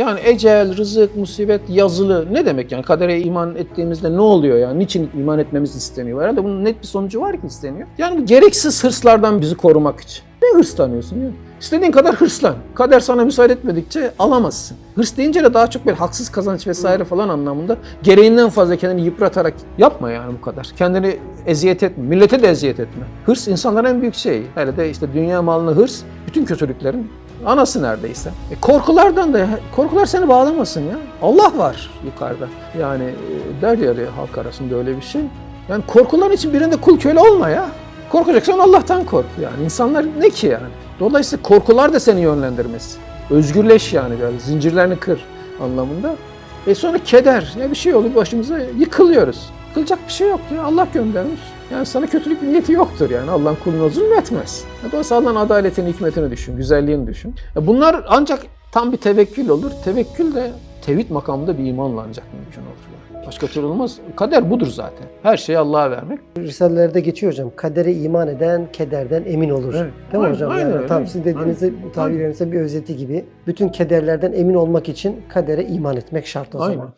Yani ecel, rızık, musibet yazılı ne demek yani kadere iman ettiğimizde ne oluyor yani? Niçin iman etmemiz isteniyor? Herhalde bunun net bir sonucu var ki isteniyor. Yani gereksiz hırslardan bizi korumak için. Ne hırslanıyorsun ya? İstediğin kadar hırslan. Kader sana müsaade etmedikçe alamazsın. Hırs deyince de daha çok bir haksız kazanç vesaire falan anlamında gereğinden fazla kendini yıpratarak yapma yani bu kadar. Kendini eziyet etme. Millete de eziyet etme. Hırs insanların en büyük şeyi. Hele de işte dünya malını hırs bütün kötülüklerin anası neredeyse. E korkulardan da korkular seni bağlamasın ya. Allah var yukarıda. Yani e, der ya halk arasında öyle bir şey. Yani korkuların için birinde kul köle olma ya. Korkacaksan Allah'tan kork yani. İnsanlar ne ki yani? Dolayısıyla korkular da seni yönlendirmesi. Özgürleş yani böyle zincirlerini kır anlamında. E sonra keder. Ya bir şey oluyor başımıza yıkılıyoruz. Yıkılacak bir şey yok ya. Allah göndermiş. Yani sana kötülük niyeti yoktur yani. Allah'ın kuluna zulmetmez. Dolayısıyla Allah'ın adaletini, hikmetini düşün, güzelliğini düşün. Bunlar ancak tam bir tevekkül olur. Tevekkül de tevhid makamında bir imanla ancak mümkün olur. Yani. Başka türlü olmaz. Kader budur zaten. Her şeyi Allah'a vermek. Risalelerde geçiyor hocam. Kadere iman eden kederden emin olur. Evet. Değil mi hocam? aynen yani öyle. tam sizin dediğinizde bu tabirlerinizde bir özeti gibi. Bütün kederlerden emin olmak için kadere iman etmek şart o Aynen. zaman.